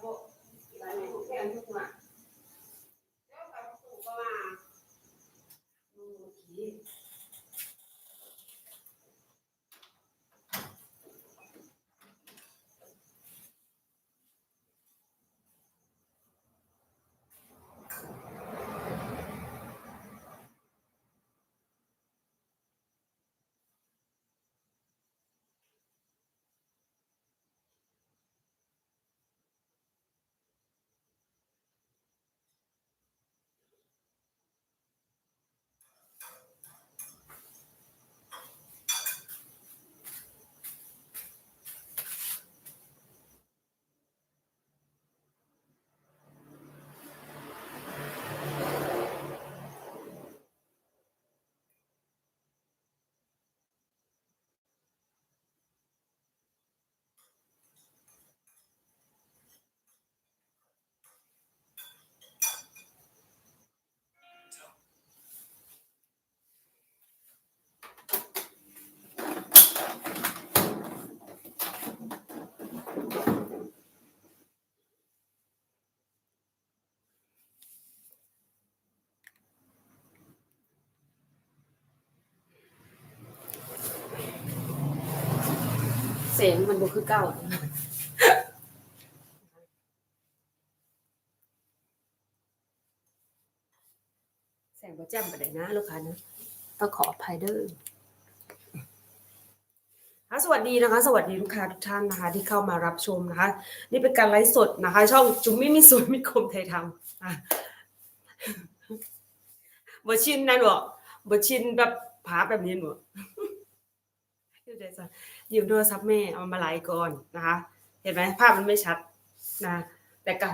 โบหลายทุกแกนทุกมาแล้วกับปู่ก็มาอืมผี เสียงมันบ่คือเก่าแสงประจำไปไดนะ ลูกค้านะต้องขออภัยเด้อค่ะสวัสดีนะคะ สวัสดีลูกค้าทุกท่านนะคะ ที่เข้ามารับชมนะคะ นี่เป็นการไลฟ์สดนะคะ ช่องจุ๋มไม่มีสูตรมิคมไทยทำบ่ชินนะหนูบ่ชินแบบภาแบบนี้หนู เดี๋ยวจะยิบโทรศัพท์แม่เอามาไลฟ์ก่อนนะคะ เห็นไหมภาพมันไม่ชัดนะ แต่ก็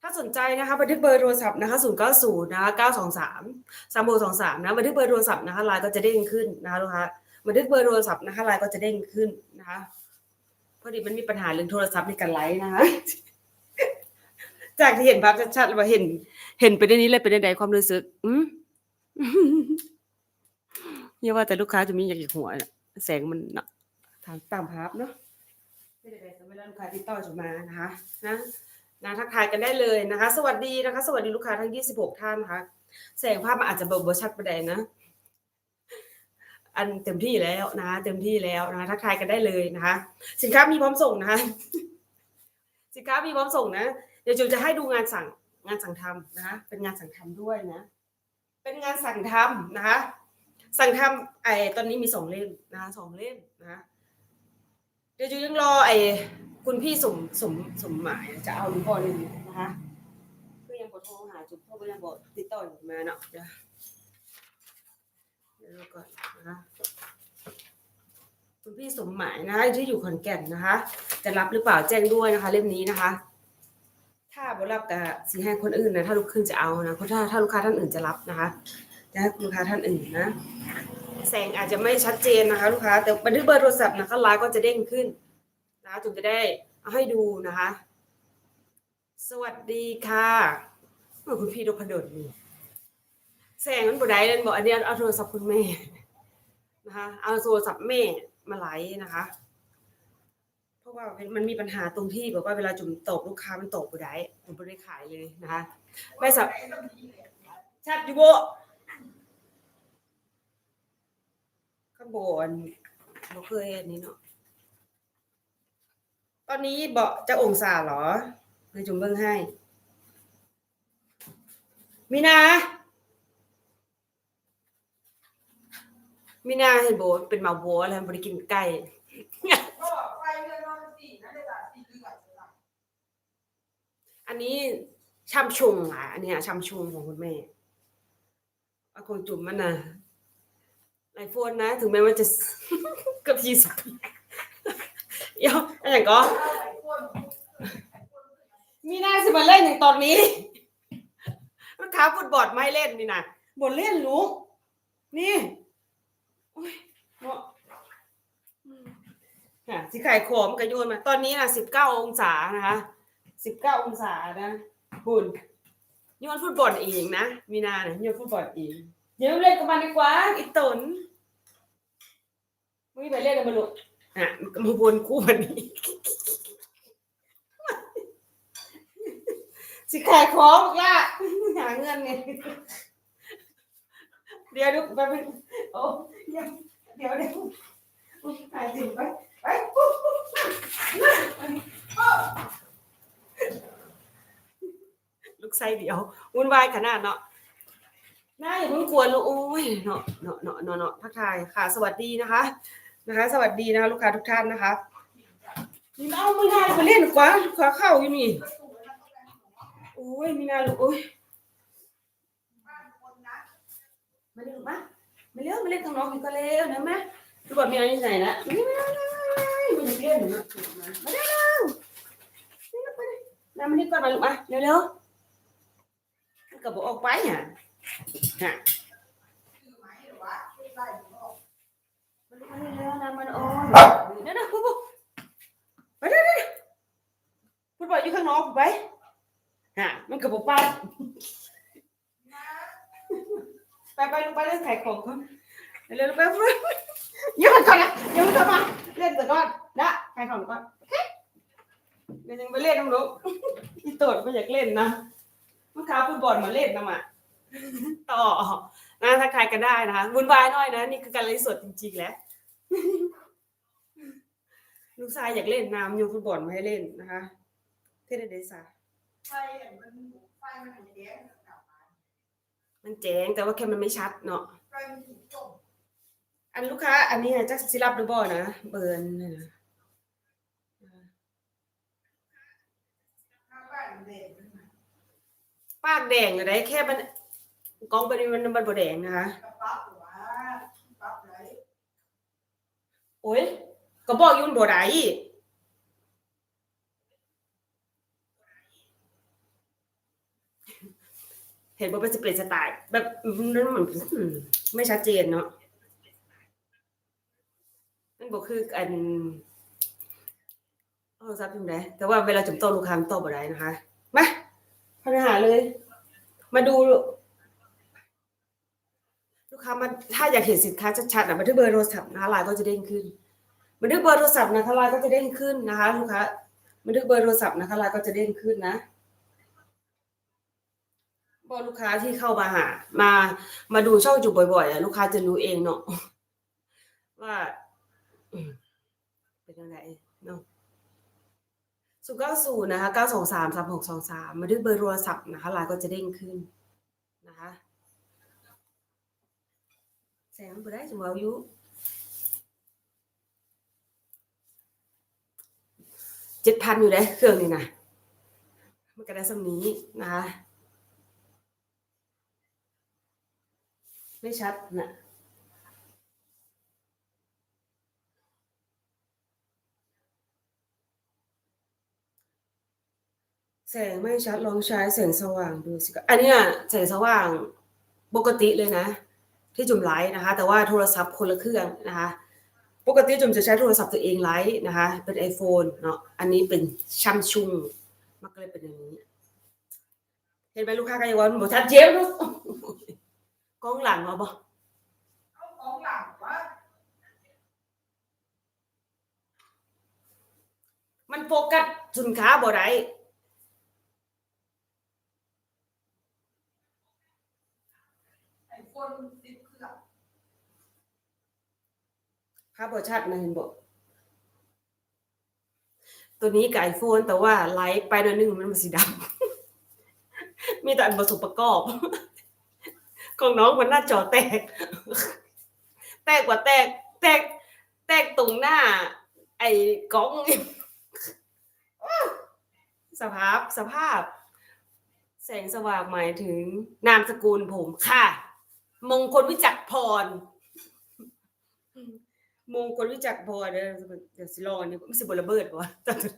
ถ้าสนใจนะคะบันทึกเบอร์โทรศัพท์นะคะ0 9 0นย์นะคะ923 3 6 2 3นะบันทึกเบอร์โทรศัพท์นะคะไลน์ก็จะเด้งขึ้นนะคะลูกค้าบันทึกเบอร์โทรศัพท์นะคะไลน์ก็จะเด้งขึ้นนะคะพอดีมันมีปัญหาเรื่องโทรศัพท์ในการไลฟ์นะคะ จากที่เห็นภาพชัดๆว่าเห็น เห็นไปในนี้เลยเป็นในใดความรู้สึก อืมอย่าว่าแต่ลูกค้าจะมีอยากหัวน่ะ แสงมันนะทางตามภาพเนาะไม่ได้ๆเวลาลูกค้าติดต่อจะมานะคะนะนะทักทายกันได้เลยนะคะ สวัสดีนะคะ สวัสดีลูกค้าทั้ง 26 ท่านนะคะแสงภาพมันอาจจะเบอร์ชัดประเด็นนะ อันเต็มที่แล้วนะคะเต็มที่แล้วนะคะทักทายกันได้เลยนะคะ สินค้ามีพร้อมส่งนะคะ สินค้ามีพร้อมส่งนะ เดี๋ยวจูจะให้ดูงานสั่งงานสั่งทำนะคะเป็นงานสั่งทำด้วยนะ เป็นงานสั่งทำนะคะ สั่งทำไอ้ตอนนี้มีสองเล่มนะคะสองเล่มนะเดี๋ยวจูยังรอไอ้คุณพี่สมสมสมหมายจะเอาหรือเปล่าหนึ่งนะคะก็ยังบอโทรหาจุดพ่อก็ยังบอกติดต่ออยู่มาเนาะเดี๋ยวเดี๋ยวก่อนนะคะคุณพี่สมหมายนะคะที่อยู่ขอนแก่นนะคะ จะรับหรือเปล่าแจ้งด้วยนะคะ เล่มนี้นะคะ ถ้าบ่รับแต่สีให้คนอื่นนะถ้าลูกค้าจะเอานะเพราะถ้าถ้าลูกค้าท่านอื่นจะรับนะคะ จะลูกค้าท่านอื่นนะ แสงอาจจะไม่ชัดเจนนะคะ ลูกค้า แต่บันทึกเบอร์โทรศัพท์นะคะไลน์ก็จะเด้งขึ้นนะจุ๋มจะได้เอาให้ดูนะคะ สวัสดีค่ะคุณพี่ดพดลนี่แสงมันบ่ได้เลยบอกอันนี้เอาโทรศัพท์คุณแม่นะคะ เอาโทรศัพท์แม่มาไลฟ์นะคะเพราะว่ามันมีปัญหาตรงที่แบบว่าเวลาจุ่มตกลูกค้ามันตกบ่ได้จุ่มไม่ได้ขายเลยนะคะไม่สับชัดอยู่บ่ ข้างบนเราเคยอันนี้เนาะตอนนี้เบาะจะองศาเหรอในจุ่มเบิ้งให้ มีนา มีนาเห็นโบเป็นหมาบัวแล้วบริกินไก่ก็ไปเรือนนอนสี่นั่นเลยจ้ะสี่เดือนเลยจ้ะอันนี้ชัมชงอะ อันนี้ชัมชงของคุณแม่อาคงจุ่มมันนะ ไอโฟนนะ ถึงแม้มันจะเกือบยี่สิบปีเดี๋ยวอันอย่างก็ไอ้คนมีหน้าสิมาเล่นอย่างตอนนี้ลูกค้าฟุตบอลไม่เล่นนี่นะบทเล่นลูกนี่โอ้ยเนาะอืมอะสิขายของกระโยนมาตอนนี้นะสิบเก้าองศานะคะสิบเก้าองศานะคุณโยนฟุตบอลเองนะมีนาเนี่ยโยนฟุตบอลเองเดี๋ยวเล่นกับมันดีกว่าอีตน มึงไปเล่นกันมาลูกอะมันก็มาวนคู่วันนี้ สิขายของอีกละหาเงินไงเดี๋ยวดูไปเป็นโอ้เดี๋ยวเดี๋ยวเดี๋ยวอุ๊ยตายจริงไปไปลูกไส้เดียววุ่นวายขนาดเนาะน่าอย่าเพิ่งกวนลูกโอ้ยเนาะเนาะเนาะเนาะเนาะทักทายค่ะ สวัสดีนะคะ นะคะ สวัสดีนะคะลูกค้าทุกท่านนะคะนี่เอาไม่ได้ไปเล่นกว่าขวาเข้าอยู่นี่โอ้ยมีนาลูกโอ้ยมาเล่นลูกมามาเล่นมาเล่นข้างนอกกันก็เล่นนะแม่ลูกบอกมีอะไรที่ไหนนะมาเล่นมาเล่นมาเล่นมาเล่นมาเล่นแล้วมาเล่นก่อนมาลูกมาเร็วเร็วๆกับบอกออกไปอะฮะ นมันเร็วนะมันโอ้ยเดี๋ยวนะปุ๊บปุ๊บไปเดี๋ยวเดี๋ยวพูดบอกอยู่ข้างนอกไปฮะมันกับป้าไปไปลงไปเล่นขายของก่อนเร็วๆไปไปยังไม่ก่อนนะยังไม่ก่อนมาเล่นแต่ก่อนนะขายของก่อนเดี๋ยวยังไปเล่นน้องลูกที่โตดไม่อยากเล่นนะมันค้าฟุตบอลมาเล่นนะมาต่อนะทักทายกันได้นะคะวุ่นวายหน่อยนะ นี่คือการไลฟ์สดจริงๆแล้ว ลูกชายอยากเล่นน้ำโยนฟุตบอลมาให้เล่นนะคะเทนเดซ่าไฟมันไฟมันแดงมันแจ้งแต่ว่าแค่มันไม่ชัดเนาะไฟมันถูกต้มอันลูกค้า อันนี้จะสิรับหรือบ่นะเบิร์นนะข้าวบ้านแดงปากแดงเลยได้แค่มันกองไปนี่มันมันบ่แดงนะคะ กระปั๊บหรือว่าปั๊บไหน โอ้ยก็บอกอยุ่นบ่ได้เห็นว่าเป็นสเปรย์สไตล์แบบนั้นเหมือนไม่ชัดเจนเนาะมันบอกคืออันโทรศัพท์อยู่ไหนแต่ว่าเวลาจุ่มโตะลูกค้ามันโตะบ่ได้นะคะมาปัญหาเลย มาดู กค้ามาถ้าอยากเห็นสินค้าชัดๆนะบันทึกเบอร์โทรศัพท์นะคะไลน์ก็จะเด้งขึ้นบันทึกเบอร์โทรศัพท์นะคะไลน์ก็จะเด้งขึ้นนะคะลูกค้าบันทึกเบอร์โทรศัพท์นะคะไลน์ก็จะเด้งขึ้นนะบอกลูกค้าที่เข้ามาหา มามาดูช่องจุบ่อยๆอะลูกค้าจะรู้เองเนาะว่าเป็นยังไงเนาะศูนย์เก้าศูนย์นะคะเก้าสองสามสามหกสองสามบันทึกเบอร์โทรศัพท์นะคะไลน์ก็จะเด้งขึ้นนะคะ แสงบ่ได้จังว่าอยู่เจ็ดพันอยู่เลยเครื่องนี่นะมันก็ได้สำนี้นะคะไม่ชัดนะแสงไม่ชัดลองใช้แสงสว่างดูสิคะอันนี้แสงสว่างปกติเลยนะ ที่จุ่มไลฟ์นะคะ แต่ว่าโทรศัพท์คนละเครื่องนะคะ ปกติจุ่มจะใช้โทรศัพท์ตัวเองไลฟ์นะคะ เป็น iPhone เนาะอันนี้เป็นชัมชุงมันก็เลยเป็นอย่างนี้ เห็นไหมลูกค้าก็ยังว่ามันบอกชัดเจนลูกกล้องหลังมาบอกเอาของหลังว่ามันโฟกัสสินค้าบ่ได้ไอ้คนติดเครื่อง ภาพบ่ชัดนะเห็นบอกตัวนี้กับไอโฟนแต่ว่าไลฟ์ไปหน่อยนึงมันมันสีดำ มีแต่อันผสมประกอบ ของน้องมันหน้าจอแตก แตกกว่าแตก แตก แตกตรงหน้า ไอ้กล้อง สภาพ สภาพ แสงสว่างหมายถึง นามสกุลผมค่ะ มงคลวิจักรพร มงคลวิจักรพรเด้อเดี๋ยวสิรออันนี่มันสิบระเบิดวะตอนนี้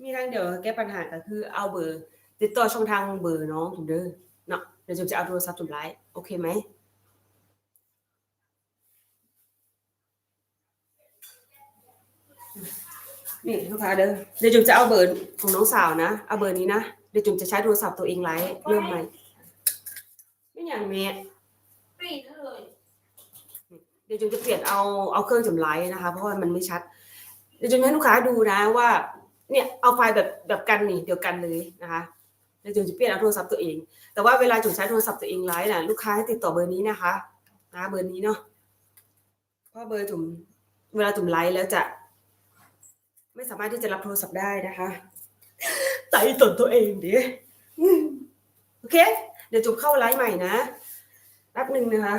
มีทางเดี๋ยวแก้ปัญหาก็คือเอาเบอร์ ติดต่อช่องทางเบอร์น้องถูกเด้อเนาะเดี๋ยวจุ๊บจะเอาโทรศัพท์จุ๊บไลฟ์โอเคไหมนี่ลูกค้าเด้อเดี๋ยวจุ๊บจะเอาเบอร์ของน้องสาวนะเอาเบอร์นี้นะเดี๋ยวจุ๊บจะใช้โทรศัพท์ตัวเองไลฟ์เริ่มใหม่ไม่อย่างเนี้ย ปีนเลย เดี๋ยวจุนจะเปลี่ยนเอาเอาเครื่องจุ่มไลท์นะคะ เพราะว่ามันไม่ชัด เดี๋ยวจุนให้ลูกค้าดูนะว่า เนี่ยเอาไฟล์แบบแบบกันนี่เดียวกันเลยนะคะแล้วจุ๋มจะเปลี่ยนเอาโทรศัพท์ตัวเอง แต่ว่าเวลาจุ๋มใช้โทรศัพท์ตัวเองไลฟ์น่ะลูกค้าให้ติดต่อเบอร์นี้นะคะนะเบอร์นี้เนาะเพราะเบอร์จุ๋มเวลาจุ๋มไลฟ์แล้วจะ ไม่สามารถที่จะรับโทรศัพท์ได้นะคะใจตนตัวเองดิโอเค เดี๋ยวจุ๋มเข้าไลฟ์ใหม่นะ แป๊บหนึ่งนะคะ